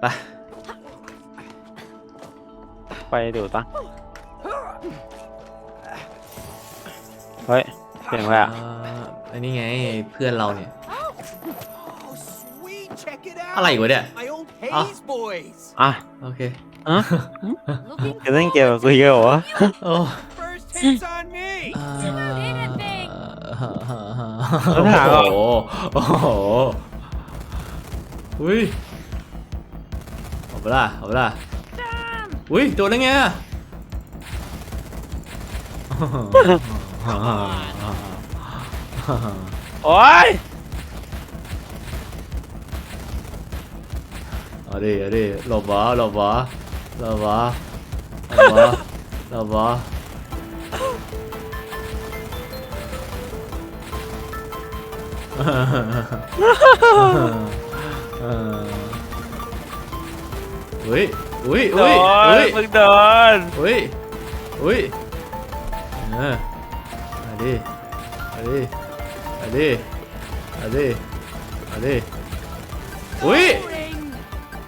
ไปไปดูดปะเฮ้ยเสียงอะไรอะอ่าอันนี้ไงเพื่อนเราเนี่ย Oh, sweet! Check it out. อะไรวะเนี่ย My old Ah. Hayes boys. อะโอเคอะ Looking จะเล่นเกมกับกูอีกแล้วเหรอวะโอ้ First hits on me. อ่า anything โอ้โหโอ้โหอุ้ย เอาไปละเอาไปละอุ้ยโดนได้ไงอะโอ้ยเอาดิเอาดิหลบวะหลบวะหลบวะหลบวะหลบวะอุ้ ยอุ้ยโดอุ้ยอุ้นยมึงโดนอุ้ยอุ้ยเออเอาดิเอาดิเอาดิเอาดิเอาดิอุ้ย ring.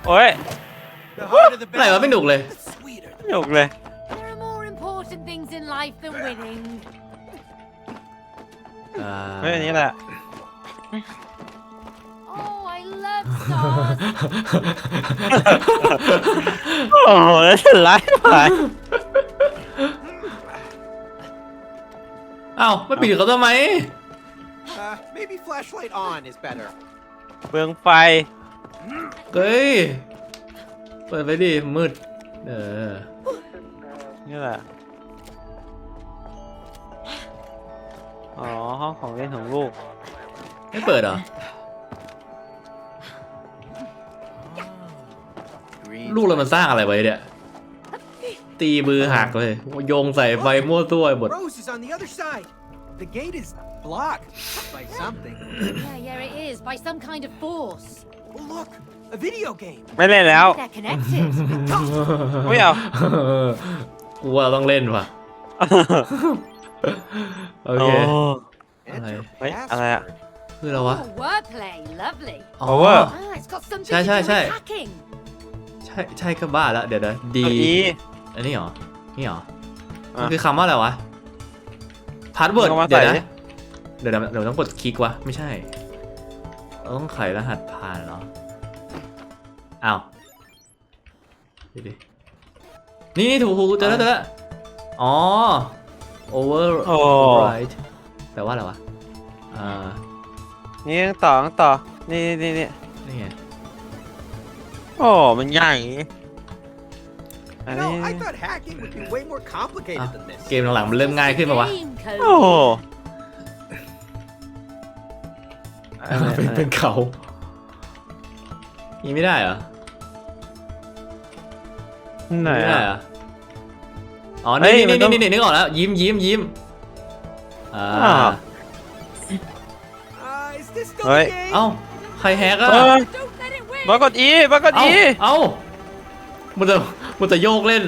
โอ้ย The harder the อะไรวะไม่หนุกเลย the sweeter. หนุกเลย There are more important things in life than winning. อ่า เฮ้ยอันนี้แหละ โอ้โหแล้วจะไล่ไปเอ้าไม่ปิดเขาทำไม Uh, maybe flashlight on is better. เบืองไฟ เฮ้ย เปิดไปดิมืด เออ นี่แหละ อ๋อ ห้องของเล่นของลูก ไม่เปิดเหรอ ลูกเรามันสร้างอะไรไว้เนี่ย ตีมือหักเลย โยงใส่ไฟมั่วตัวไปหมด Rose is on the other side. The gate is blocked by something. yeah, yeah, it is by some kind of force. Oh, look, a video game. ไม่เล่นแล้ว They're connected. ไม่เอา กูว่าต้องเล่นว่ะ โอเค Enter Wait, password. อะไรอะคืออะไรวะ Oh, wordplay, lovely. อ๋อ Power Ah, it's got something Chai, to chai, do chai. with hacking. ใช่ ใช่ก็บ้าแล้วเดี๋ยวนะดีเอาดีอันนี้เหรอ นี่เหรออะมันคือคำว่าอะไรวะ พาสเวิร์ดลองมาเดี๋ยวใส่นะดิเดี๋ยวนะเดี๋ยวต้องกดคลิกวะ ไม่ใช่เราต้องไขรหัสผ่านเหรอ อ้าวดูดินี่นี่ถูกถูกเจอแล้วเจอแล้วอ๋อ over โอ้ override แปลว่าอะไรวะ อ่า นี่ยังต่อยังต่อ นี่นี่นี่นี่ไง โอ้มันใหญ่อัน You นี้ know, I thought hacking would be way more complicated Ah. than this. เกมหลังๆมันเริ่มง่ายขึ้นป่าวะ Game code. โอ้อะไรเป็นอะไรเป็นเขายิงไม่ได้เหรอไหนยิงไม่ได้อะ เหรออ๋อเฮ้นี่ยมันี่นต้องนี่นี่นึกออกแล้ว ยิ้มยิ้มยิ้มอ่าอ้าว Uh, is this still Wait. the game? เอ้าใครแฮกอะเออ Don't let it win. มากดอีมากดเอ้าอีเอ้ามันจะมันจะโยกเล่น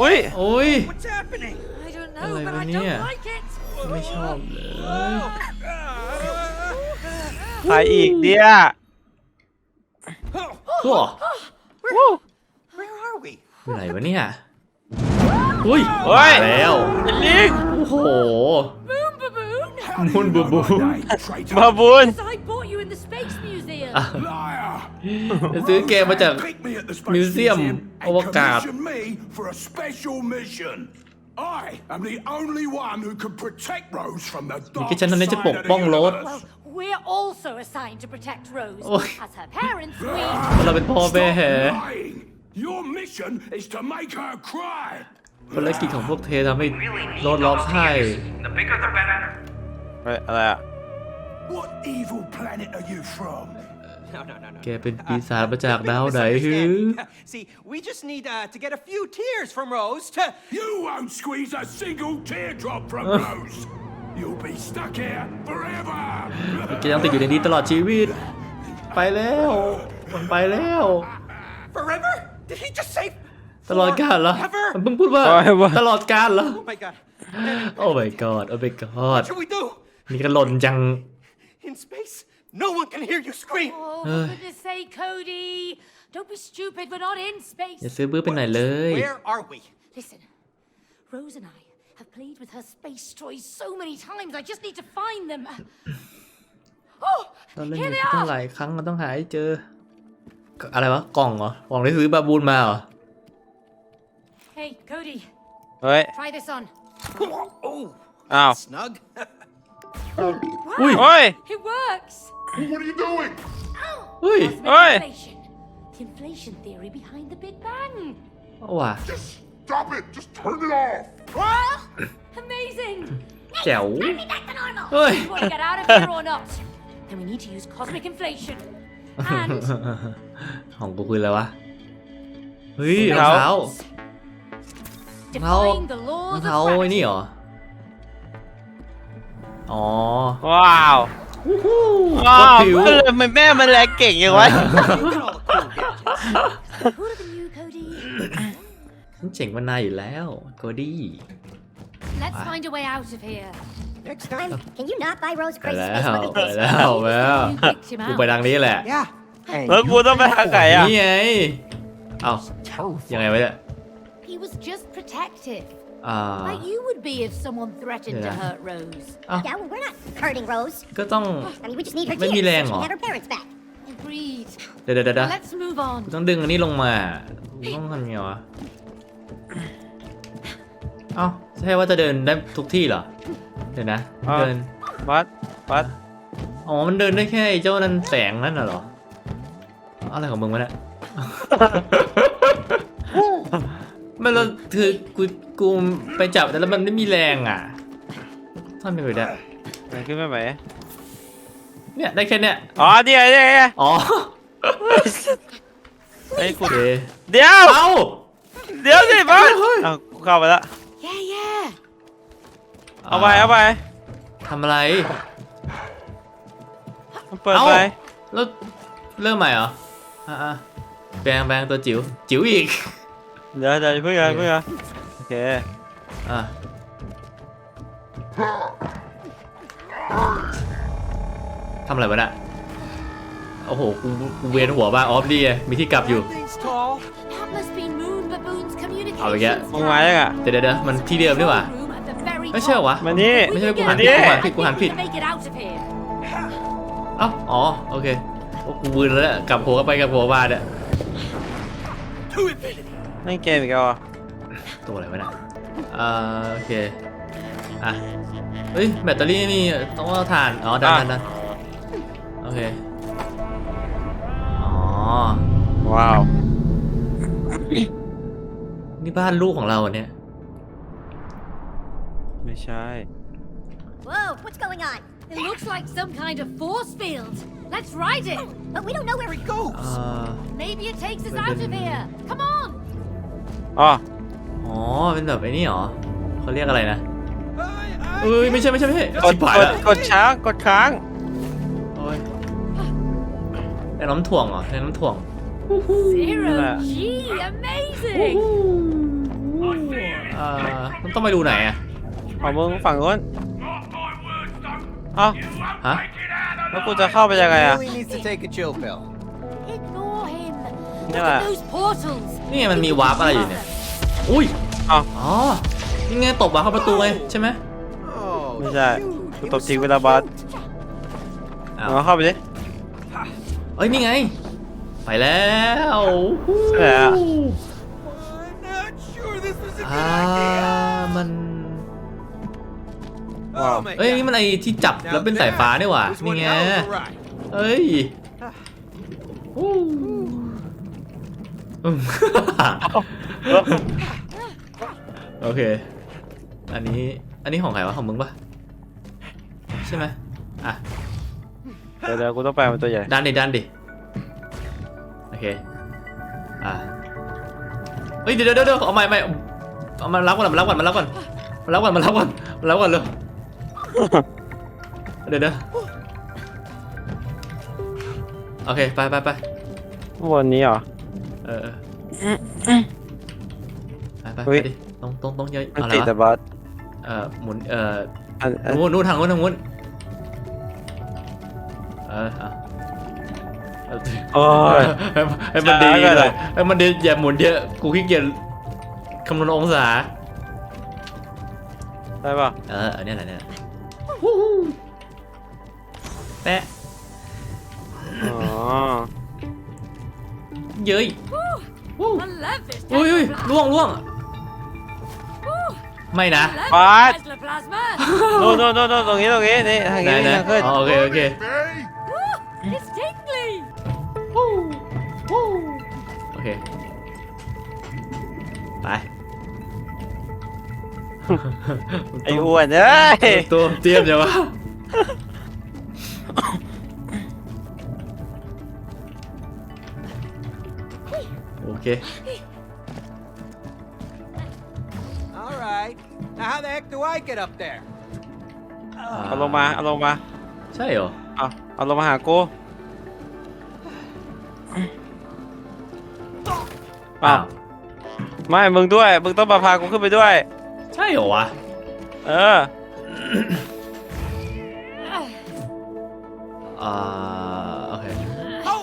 อุ้ยโอ้ย What's happening? I don't know, Hello, but I Nia. don't like it. ไม่ชอบเลยใครอีกเดียตัววู้ Where are we? อยู่ไหนวะเนี่ยอุ้ยเฮ้ย มาแล้ว เป็นลิงโอ้โห Boom, baboon. มุนบูบูมาบุญ Because I bought you in the Space Museum. จะซื้อเกมมาจาก Pick me at the Space Museum Museum of and Wakard. commission me for a special mission. I am the only one who can protect Rose from the นี่ dark คือฉันทำได้จะ side ป of ก the ป้องโรส universe. Well, we're also assigned to protect Rose. Oh. As her parents, we. เราเป็นพ่อแม่ Stop lying. Your mission is to make her cry. ภารกิจของพวกเธอทำให้โรดร้องไห้ The bigger the better. เฮ้ยอะไรอะ What evil planet are you from? No, no, no, no. แกเป็นปีศาจมาจากดาวไหนฮือ Misunderstanding. See, we just need uh, to get a few tears from Rose to. You won't squeeze a single teardrop from Rose. You'll be stuck here forever. แกยังติดอยู่ในนี้ตลอดชีวิต ไปแล้ว มันไปแล้ว Forever? Did he just say ตลอดกาลเหรอ forever? มันเพิ่งพูดว่าโอ้ยว่าตลอดกาลเหรอ Oh my god. โอ้ my god โอ้ my god What should we do? นี่ก็หล่นจัง In space? No one can hear you scream. Oh, Uh. for goodness sake, Cody. Don't be stupid. We're not in space. อย่าซื้อบื้อไปหน่อยเลย Where are we? Listen, Rose and I have played with her space toys so many times. I just need to find them. Oh, เราเล่นอ here ยู่ they ตั้ง are. หลายครั้งเราต้องหาให้เจอ อะไรวะ กล่องเหรอ กล่องที่ซื้อบาบูนมาเหรอ Hey, Cody, เฮ้ย try this on. Oh, อ้าว snug. อุ้ย เฮ้ย It works. What are you doing? เฮ้ย Cosmic Oi. inflation. The inflation theory behind the Big Bang. เอาว่ะ Just stop it. Just turn it off. Amazing. แจ๋ว Back to normal. Oi. You want to get out of here or not? Then we need to use cosmic inflation. And ของกูคืออะไรวะ เฮ้ยร ร อ อง ง เท้า defying the รอง laws เท้า of ไอ้นี่ gravity. เหรอ อ๋อ ว้าว วู้ฮู้ว้าโคตรวผิวเออมันแม่มันแรงเก่งยังวะ Look at all the cool gadgets. Cooler than you, Cody. ฉันเจ๋งมานานอยู่แล้วโกดี้ Let's find a way out of here. Next time. Can you not buy Rose ไป crazy แล้ space ว monkey ไป please? แล้วไปแล้ว You picked him กูไป out. ทางนี้แหละ Yeah. And แล้วกูต้องไปหาไก่อะ นี่ไง เอ้า Terrifying. ยังไงวะเนี่ย He was just protective. อ่า Like you would be if someone threatened to Yeah. hurt Rose. Yeah, well, we're not hurting Rose. ก็ต้อง I mean, we just need her ไม่มี tears แรง so she เหรอ can get her parents back. Agreed. เดี๋ยวเดี๋ยวเดี๋ยว Let's move on. กูต้องดึงอันนี้ลงมากูต้องทำยังไงวะ เอ้าใช่ว่าจะเดินได้ทุกที่เหรอ เดี๋ยวนะ อ่า เดิน วัดวัดอ๋อ มันเดินได้แค่ไอ้เจ้านั้นแสงนั่นน่ะเหรอ อะไรของมึงวะเนี่ย ไม่เราคือกูกูไปจับแต่แล้วมันไม่มีแรงอะทำยังไงได้มันขึ้นไปไหมเนี่ยได้แค่เนี้ยอ๋อนี่ไงนี่ไงอ๋อไอ้ยโอกูเคเดี๋ยวเอ้าเดี๋ยวสิบอสเฮ้ยเอากูเข้าไปแล้ว Yeah, yeah. เอาไปเอาไปทำอะไรเปิดเอ้าไปแล้วเริ่มใหม่เหรออะๆแบงแบงตัวจิ๋วจิ๋วอีก เดี๋ยวเดี๋ยวเพิ่งอย่าเพิ่งอย่าโอเคอะทำอะไรวะเนี่ยโอ้โหกูกูเวียนหัวบ้างออฟดีไงมีที่กลับอยู่ That thing's tall. That must be Moon Baboon's Oh, yeah. communications มึงมายังอะ เดี๋ยวเดี๋ยวเดี๋ยวมันที่เดิมนี่หว่า room at the very ไม่ใช่เหรอ top. วะ มานี่ ไม่ใช่กูหัน We ผิด can กู get หันผิด out. กูหันผิด I need to make it out of here. เอ้าอ๋อ โอเคโอ้กูวืนแล้วเนี่ยกลับหัวไปกลับหัวมาเนี่ย To infinity. นั่งเกมอีกแล้วอะตัวอะไรวะเนี่ยอ่าโอเค อะ เฮ้ย แบตเตอรี่นี่ต้องเอาถ่าน อ๋อดันดันดันโอเค อ๋อ ว้าว นี่บ้านลูกของเราเหรอเนี่ย ไม่ใช่ Whoa, what's going on? It looks like some kind of force field. Let's ride it. But we don't know where it goes. อ่า Maybe it takes us out of here. Come on. อ๋ออ๋อ เป็นแบบไอ้นี่เหรอเขาเรียกอะไรนะ I, I เอ้ยไม่ใช่ไม่ใช่ไม่ใช่กดชิบหายกดแล้วกดช้างกดค้างโอ้ยแต่น้ำถ่วงเหรอแต่น้ำถ่วง Zero Yeah. G. Amazing. อ่ามันต้องไปดูไหนอะของมึงฝั่งนู้นเอ้าฮะแล้วกูจะเข้าไปยังไงอะ really needs to take a chill pill. Ignore him. Look Yeah. at those portals. นี่ไงมันมีวาร์ปอะไรอยู่เนี่ย อุ้ยเอ้าอ๋อ นี่ไงตบวาร์ปเข้าประตูไงใช่ไหม Oh, ไม่ใช่ shoot. กู He ตบ was ทิ้ง so เวลาบอส cute. อ้าวเอาเข้าไปดิ เอ้ยนี่ไง ไปแล้วไหนอะ I'm not sure this was a อ่า good idea. มัน Oh my เอ้ย god. นี่มันไอที่จับ Now แล้วเป็นสายฟ้านี่หว่า that was นี่ one ไง hell of a ride. เอ้ยอู้ อืม โอเค อันนี้ อันนี้ของใครวะ ของมึงปะใช่ไหมอะ เดี๋ยวเดี๋ยวกูต้องแปลเป็นตัวใหญ่ ดันดิดันดิ โอเค อะเฮ้ย เดี๋ยวเดี๋ยวเดี๋ยวเอาใหม่ใหม่เอามารับก่อนมารับก่อนมารับก่อนมารับก่อนมารับก่อนมารับก่อนเร็วเดี๋ยวเดี๋ยวโอเค ไปไปไปวนนี้เหรอ เออเออไปไปเฮ้ไปยดิตรงตรงตรงเยอะมันอะไรติดแต่วะบอสเอ่อหมุนเอ่ออันอันนู้นนู้นทางนู้นทางนู้นเออเอาเอาโอ้ยให้ให้มันดีช้าก็เลได้ยให้มันดีอย่าหมุนเยอะกูขี้เกียจคำนวณองศา ได้ป่ะเอออันนี้แหละเนี่ยวู้ฮู้แปะอ๋อ เย้ย I love this อุ้ยอุ้ย Tesla ล่วงล่วงไม่นะ plasma. I love ปาด this Tesla plasma. โน่นโน่นโน่นโน่นตรงนี้ตรงนี้นี่ทางไหนนี้ไหนทางขึ้นอ๋อโอเคโอเค Ooh, it's tingly. โอเคไปไอ้อ้วนเอ้ยตัวเตรียมเดี๋ยววะ เค All right. Now, how the heck do I get up there? เอาลงมา เอาลงมา ใช่เหรอ เอาเอาลงมาหากูอ้าวไม่ มึงด้วย มึงต้องมาพากูขึ้นไปด้วย ใช่เหรอวะ เออ อ่า โอเค Oh,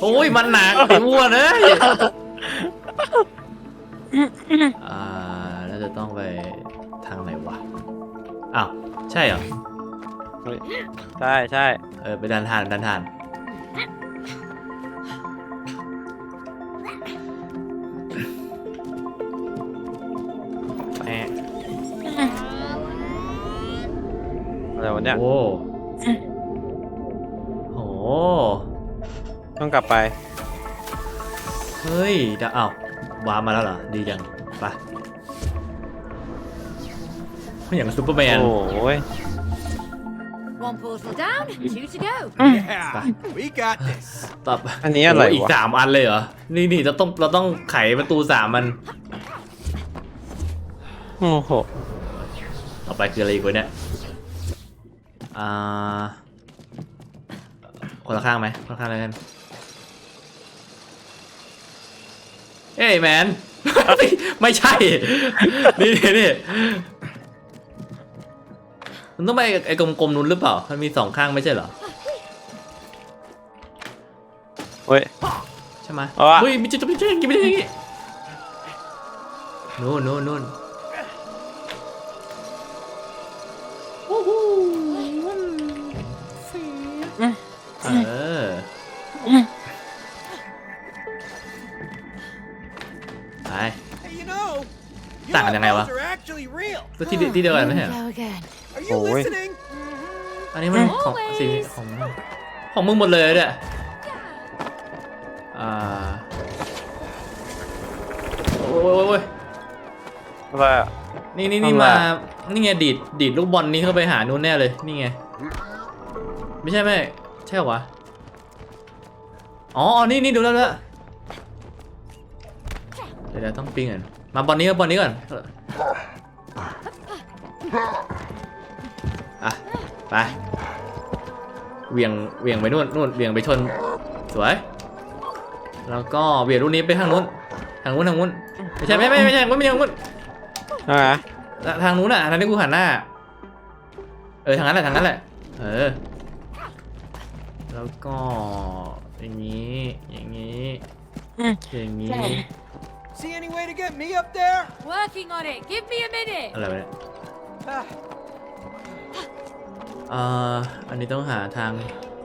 โอ้ยมันหนักไอ้อ้วนเอ้ย อ่าแล้วจะต้องไปทางไหนวะ อ้าว ใช่เหรอ ใช่ใช่เออ ไปดันทานดันทาน แหมอะไรวะเนี่ย โอ้โห ต้องกลับไป เฮ้ยดาอ้าว วาร์ปมาแล้วเหรอ ดีจังไปอย่างซูเปอร์แมน โอ้ย One portal down, two to go. yeah. We got this. ตอบอันนี้อะไรโอีกวะ สามอันเลยเหรอ นี่นี่เราต้องเราต้องไขประตูสามมัน โอ้โห ต่อไปคืออะไรอีกวะเนี่ย อ่า คนละข้างไหมคนละข้างแล้วกัน เอ้ยแมน ไม่ใช่ นี่นี่นี่มันต้องไปไอ้กลมๆนู้นหรือเปล่า มันมีสองข้างไม่ใช่เหรอ เฮ้ย ใช่ไหมเอาวะเฮ้ยมิจิตมิจิกินไม่ได้ยังไงนู่นนู่นนู่นโอ้โหเออ Tặng cho ngày UFOs ba. are actually real. ก็ที่เดียวที่เดียวกันไม่ใช่เหรอ Go again. Are you Ôi. listening? อันนี้มันของ Always สีของของมึงหมดเลยเนี่ยอ่าโอ้ยโอ้ยโอ้ยอะไรอะนี่นี่นี่ทำไมมาอะนี่ไงดีดดีดลูกบอลนี้เข้าไปหานู้นแน่เลย นี่ไง ไม่ใช่ไม่ใช่เหรอวะ อ๋ออ๋อนี่นี่ดูแล้วแล้วเดี๋ยวเดี๋ยวต้องปิ้งก่อน มาบอลนี้ก่อนบอลนี้ก่อนอะไปเหวียงเหวียงไปนู่นนู่นเหวียงไปชนสวย แล้วก็เหวียงลูกนี้ไปทางนู้นทางนู้นทางนู้นไม่ใช่ไม่ไม่ไม่ใช่ไม่ใช่ทางนู้นอ่าทางนู้นอะทางที่กูหันหน้า เออทางนั้นแหละทางนั้นแหละเออ แล้วก็อย่างนี้อย่างนี้อย่างนี้ See any way to get me up there? Working on it. Give me a minute. อะไรวะเนี่ย Ah, เอ่ออันนี้ต้องหาทาง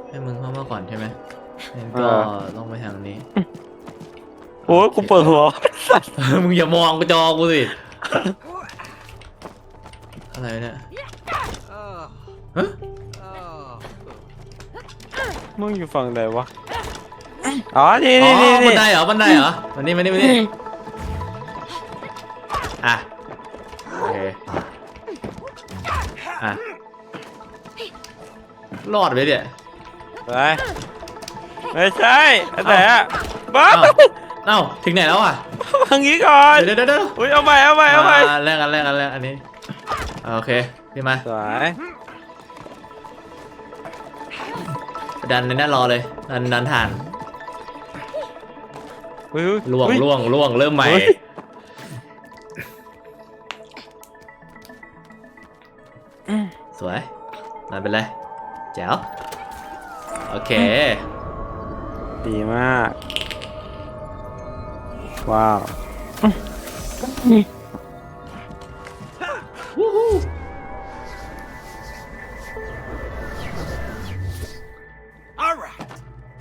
ให้มึงเข้ามาก่อนใช่ไหมงั้นก็ต้องไปทางนี้ โอ้ยกูเปิดหัว มึงอย่ามองกูจอกูสิ อะไรวะเนี่ย oh, ฮะ oh. มึงอยู่ฝั่งไหนวะ อ๋อ นี่อ๋นี่นี่อบันี่นไดเหรอบันไดเหรอมานี่มานี่มานี่ อะโอเคอะรอดไปเนี่ยไปไม่ใช่อันไหนอะบ้าเอ้าเอ้าถึงไหนแล้วอะทางนี้ก่อนเดี๋ยวเดี๋ยวเดี๋ยวอุ้ยเอาใหม่เอาใหม่เอาใหม่อ่าแรกกันแรกกันแรกอันนี้อ่าโอเคพี่มาสวยดันในนั้นรอเลยดันดันทานอุ้ยล่วงอุ้ยล่วงล่วงเริ่มใหม่เฮ้ย สวยดันไปเลยแจ๋วโอเคเคดีมาก ว้าว All right.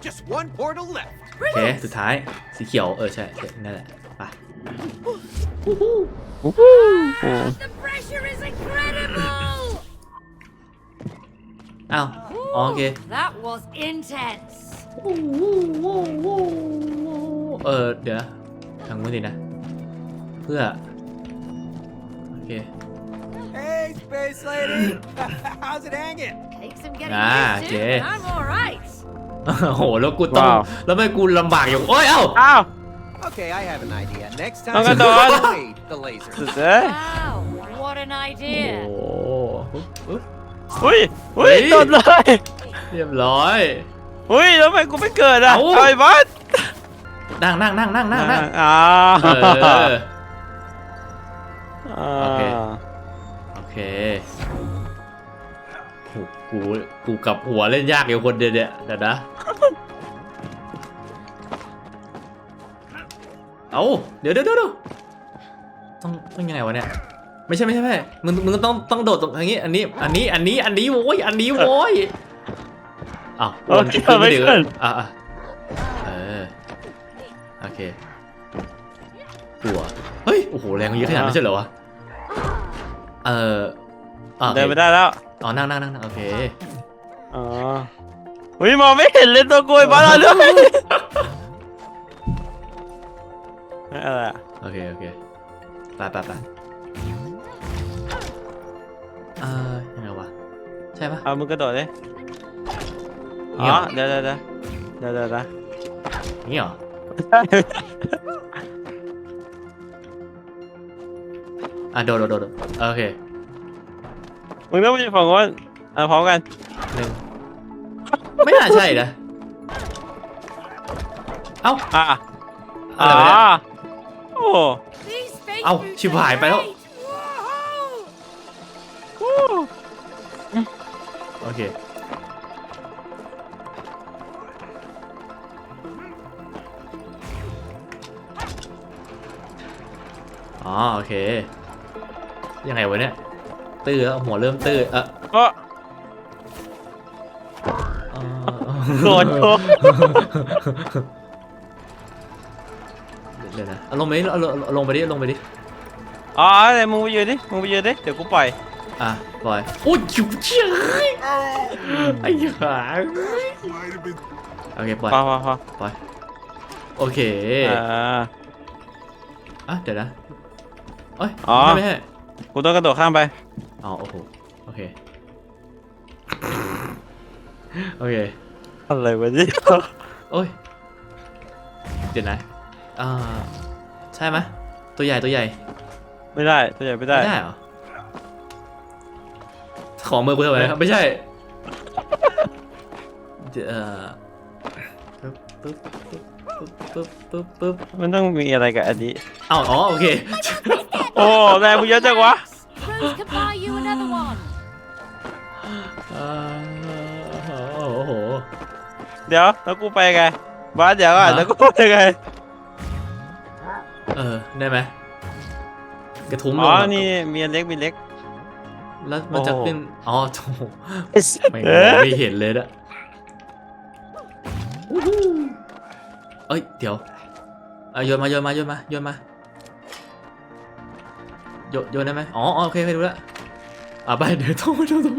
Just one portal left. โอเค สุดท้ายสีเขียว เออ ใช่ใช่นั่นแหละ ไป อ้าว อ๋อ โอเค That was intense. เออ เดี๋ยวนะทางนู้นดินะ เพื่อ โอเค Hey, Space Lady. How's it hanging? Take some getting Ah, used to, okay. but I'm all right. โอ้โห แล้วกูต้อง ว้าว แล้วไม่กูลำบากอยู่ โอ้ย เอ้า อ้าว Okay, I have an idea. Next time, Ang ganda. avoid the laser. สุดเลย Wow, what an โอ้ idea. โหปึ๊บ อุ้ยอุ้ยเฮ้ย โดนเลยเรียบร้อย อุ้ยแล้วทำไมกูไม่เกิดอะเอ้าเอาไอ้บัสนั่งนั่งนั่งนั่งนั่งนั่งอ่าเออ อ่าโอเค โอเคโหกูกูกลับหัวเล่นยากอยู่คนเดียวเนี่ยเดี๋ยวนะ เอาเดี๋ยวเดี๋ยวเดี๋ยวเดี๋ยวต้องต้องยังไงวะเนี่ย ไม่ใช่ไม่ใช่ไม่ใช่มึงมึงต้องต้องโดดตรงอย่างงี้ อันนี้ อันนี้ อันนี้ อันนี้โว้ย อันนี้โว้ยอ้าวโอเคไม่ถึงขึ้นอะอะเออ โอเคกลัว เฮ้ย โอ้โห แรงมันเยอะขนาดนั้นไม่ใช่เหรอวะ เอออะโอคเดินไม่ได้แล้ว อ๋อ นั่งนั่งนั่งนั่งโอเค อ๋ออุ้ยมองไม่เห็นเลยตัวกูไอ้บัสเอาเรื่องอะไรอะโอเค โอเค ไปไปไป ช่ปะ เอามึงกระโดดเลยอ๋อเดี๋ยวเดี๋ยวเดี๋ยวเดี๋ยวเดี๋ยวเดี๋ยวนี่เหรอ อะโดดโดดโดดโอเคมึงต้องไปฝั่งโน้นอะพร้อมกันหนึ่งไม่น่าใช่นะ เอ้า อะอ๋อะเโอ้ เอ้าชิบหายไปแล้ว อเคอ๋อโอเค ยังไงวะเนี่ย ตื้อแล้วหัวเริ่มตื้อเออก็เอ่อโกรธโกรธเดี๋ยวนะเอาลงไปดิเอาลงเอาลงไปดิเอาลงไปดิอ๋อเดี๋ยวมึงไปยืนดิมึงไปยืนดิ เดี๋ยวกูปล่อย อะปล่อยโอ้ยชิวเชี่ยไอ้ห่า Might have been โอเคปล่อยพอพอพอปล่อยโอเคอ่าอะเดี๋ยวนะเอ้ยอ๋อไม่ใช่ไม่ใช่กูต้องกระโดดข้ามไป อ๋อโอ้โหโอเคโอเคอะไรวะเนี่ยโอ้ยเดี๋ยวนะอ่าใช่ไหมยตัวใหญ่ตัวใหญ่ไม่ได้ตัวใหญ่ไม่ได้ไม่ได้เหรอ ขอมือกูทำไมครับไม่ใช่เดี๋ยวเอ่อปึ๊บปึ๊บปึ๊บปึ๊บปึ๊บปึ๊บมันต้องมีอะไรกับอันนี้อ้าวอ๋อโอเค โอ้แรงมึงเยอะจังวะ Rose can buy you another one. อ่าโอ้โห เดี๋ยวแล้วกูไปไงบ้านเดี๋ยวก่อนฮะ แล้วกูไปไงเออ ได้ไหมกระทุ้งลอ๋องแบบนี่มีอันเล็กมีเล็ก แล้วมันจะโอ้โหขึ้น อ๋อโถไม่เอ๊ะไม่เห็นเลยนะเอ้ย เดี๋ยวเอาโยนมาโยนมาโยนมาโยนมาโยนโยนได้ไหมอ๋ออ๋อโอเคโอเคดูแล้วอะไปเดี๋ยวโทษโทษโทษ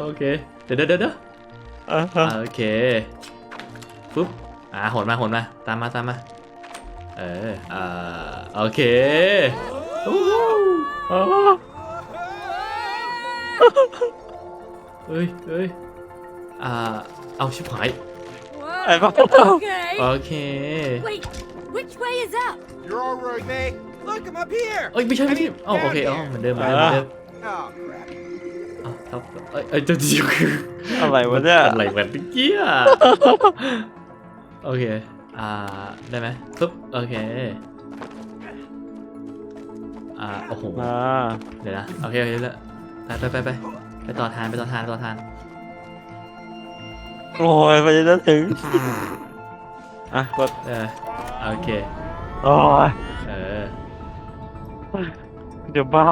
โอเค เดี๋ยวเดี๋ยวเดี๋ยวเดี๋ยวอ่าฮะอะโอเคปุ๊บอ่าโหนมาโหนมา ตามมาตามมา เอออ่าโอเคอู้หูอ๋อ เฮ้ยเฮ้ยอ่า เอาชิบหายไอ้บ้า Okay. โอเค Wait, which way is up? You're all right, May. Look, I'm up here. เอ้ยไม่ใช่ไม่ใช่เอ้าโอเคเอ้าเหมือนเดิมเหมือนเดิมเหมือนเดิม Oh, crap. เอ้าครับเอ้ยเอ้ยจะจิวคืออะไรวะเนี่ยอะไรแบบเมื่อกี้อะโอเค อ่า ได้ไหมปุ๊บ โอเค อ่าโอ้โหอ่าเดี๋ยวนะโอเคโอเคแล้วไปไปไปไปไปต่อทานไปต่อทานต่อทานโอ้ยไปจะถึง อะกดเออโอเคโอ้ยเออเดี๋ยวบ้า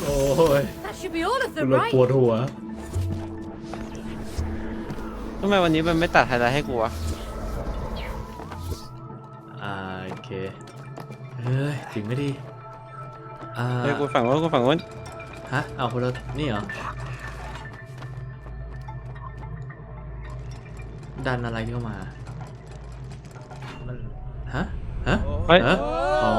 โอ้ย That should be all of them, รถ right? ปวดหัว ทำไมวันนี้มันไม่ตัดไฮไลท์ให้กูวะ อ่าโอเค เฮ้ยถึงไม่ดีอ่าเฮ้ยกูฝั่งนู้นกูฝั่งนู้นฮะเอาคนละนี่เหรอ ดันอะไรเข้ามา มันฮะ ฮะ เฮ้ย ฮะ อ๋อ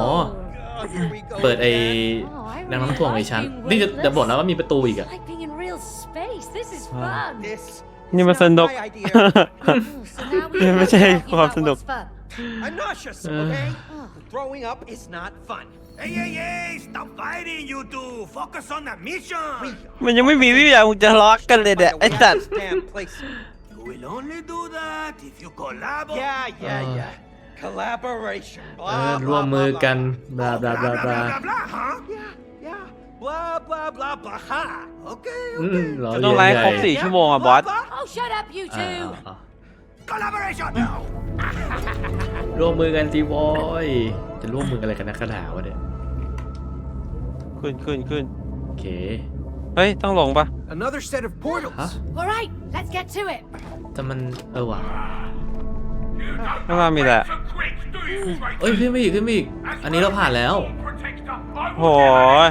Here we go. เปิดไอ้ Oh, I ดัง really น้ำถ่วงไอ้ like ชั้น being นี่จะจะบอก weightless. นะว่ามีประตูอีกอะ Like being in real space. This is Wow. fun. This นี่มัน is ส not นุก my idea. Oh, so now we Yeah, have but to hey, argue go have about to what's look. fun. I'm nauseous, Uh. okay? Oh. Throwing up is not fun. Hey, hey, hey! Stop fighting, you two! Focus on the mission! มันยังไม่มีวิธีอย่างมึงจะทะเลาะกันเลยเนี่ย Find a ไอ้ way สั out ต of ว์ this damn place. You will only do that if you collaborate. Yeah, yeah, Uh. yeah. Collaboration. เอ Blah, อร่วม blah, มือ blah, กัน blah. บลาบลาบลา blah, บลา blah, blah, blah, huh? Yeah, yeah. Blah, blah, blah, blah, ha. Okay, อืม okay. เหรอจะต้องไลฟ์ครบใหญ่สี่ Yeah, ชั่วโมงอะบอ blah, ส blah. Oh, shut up, you อ่า two. อ่า Collaboration! ร่วมมือกันสิวอยจะร่วมมือกันอะไรกันนักกระดาวะเนี่ยขึ้นขึ้นขึ้นโอเค เฮ้ย ต้องลงปะ Another set of portals. ฮะ All right, let's get to it. แต่มันเออว่ะ ข้างล่างมีแหละเอ้ยขึ้นไปอีกขึ้นไปอีกอันนี้เราผ่านแล้วโหย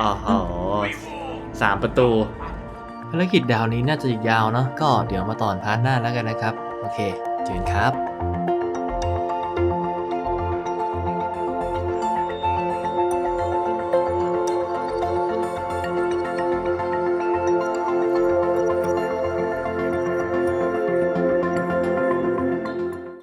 อ๋อโหสามประตู ภารกิจดาวนี้น่าจะอีกยาวเนาะก็เดี๋ยวมาตอนพาร์ทหน้าแล้วกันนะครับ โอเคเจอกันครับ